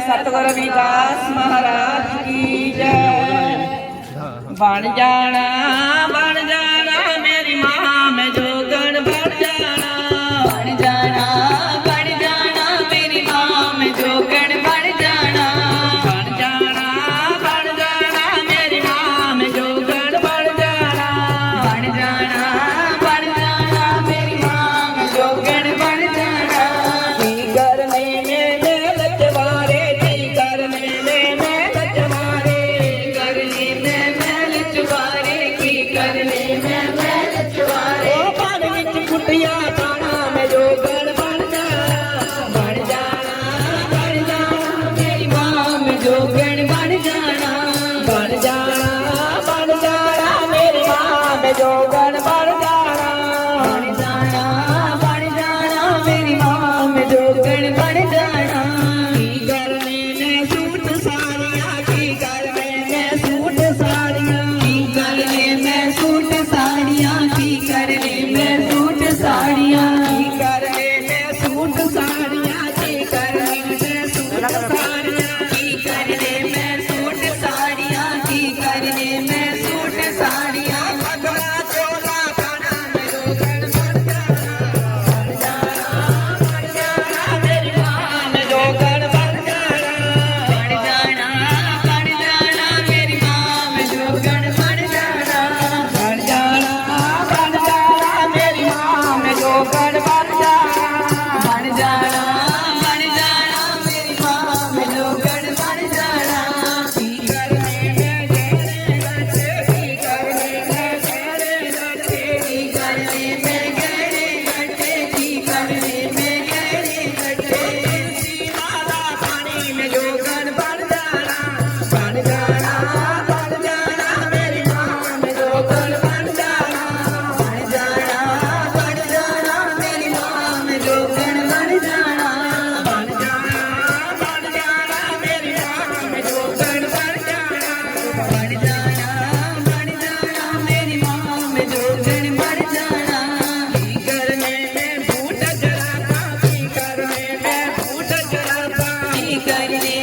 ਸਤਗੁਰ ਵਿਦਾਸ ਮਹਾਰਾਜ ਕੀ ਜੈ। ਬਣ ਜਾਣਾ 哎呀 gonna find കരിലേ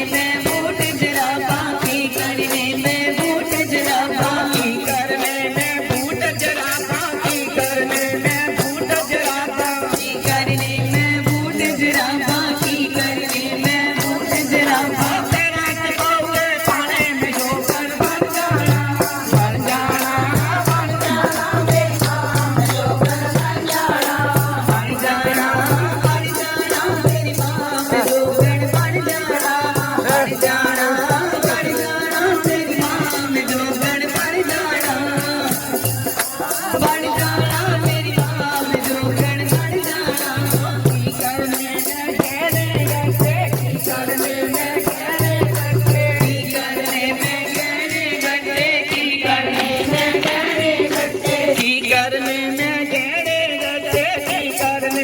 तारने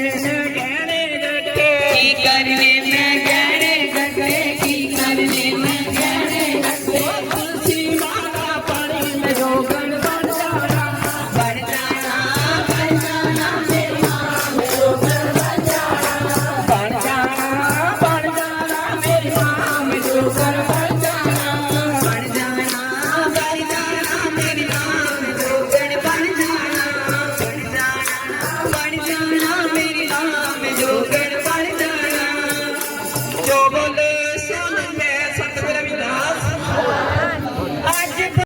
your